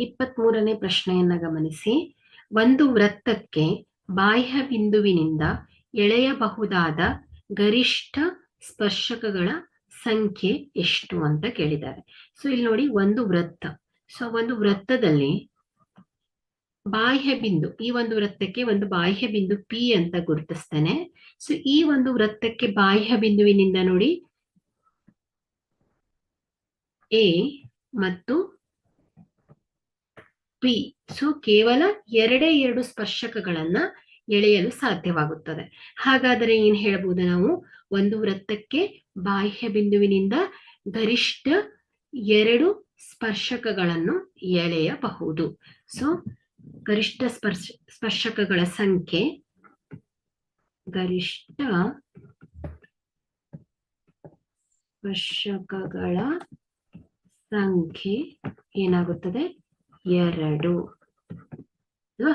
ಇಪ್ಪತ್ತ್ ಮೂರನೇ ಪ್ರಶ್ನೆಯನ್ನ ಗಮನಿಸಿ. ಒಂದು ವೃತ್ತಕ್ಕೆ ಬಾಹ್ಯ ಬಿಂದುವಿನಿಂದ ಎಳೆಯಬಹುದಾದ ಗರಿಷ್ಠ ಸ್ಪರ್ಶಕಗಳ ಸಂಖ್ಯೆ ಎಷ್ಟು ಅಂತ ಕೇಳಿದ್ದಾರೆ. ಸೊ ಇಲ್ಲಿ ನೋಡಿ ಒಂದು ವೃತ್ತ. ಸೊ ಒಂದು ವೃತ್ತದಲ್ಲಿ ಬಾಹ್ಯ ಬಿಂದು, ಈ ಒಂದು ವೃತ್ತಕ್ಕೆ ಒಂದು ಬಾಹ್ಯ ಬಿಂದು ಪಿ ಅಂತ ಗುರುತಿಸ್ತೇನೆ. ಸೊ ಈ ಒಂದು ವೃತ್ತಕ್ಕೆ ಬಾಹ್ಯ ಬಿಂದುವಿನಿಂದ ನೋಡಿ ಎ ಮತ್ತು ಪಿ. ಸೊ ಕೇವಲ ಎರಡೇ ಎರಡು ಸ್ಪರ್ಶಕಗಳನ್ನ ಎಳೆಯಲು ಸಾಧ್ಯವಾಗುತ್ತದೆ. ಹಾಗಾದರೆ ಏನ್ ಹೇಳಬಹುದು ನಾವು? ಒಂದು ವೃತ್ತಕ್ಕೆ ಬಾಹ್ಯ ಬಿಂದುವಿನಿಂದ ಗರಿಷ್ಠ ಎರಡು ಸ್ಪರ್ಶಕಗಳನ್ನು ಎಳೆಯಬಹುದು. ಸೊ, ಗರಿಷ್ಠ ಸ್ಪರ್ಶ, ಸ್ಪರ್ಶಕಗಳ ಸಂಖ್ಯೆ ಗರಿಷ್ಠ ಸ್ಪರ್ಶಕಗಳ ಸಂಖ್ಯೆ ಏನಾಗುತ್ತದೆ? ಎರಡು ಅಲ್ವಾ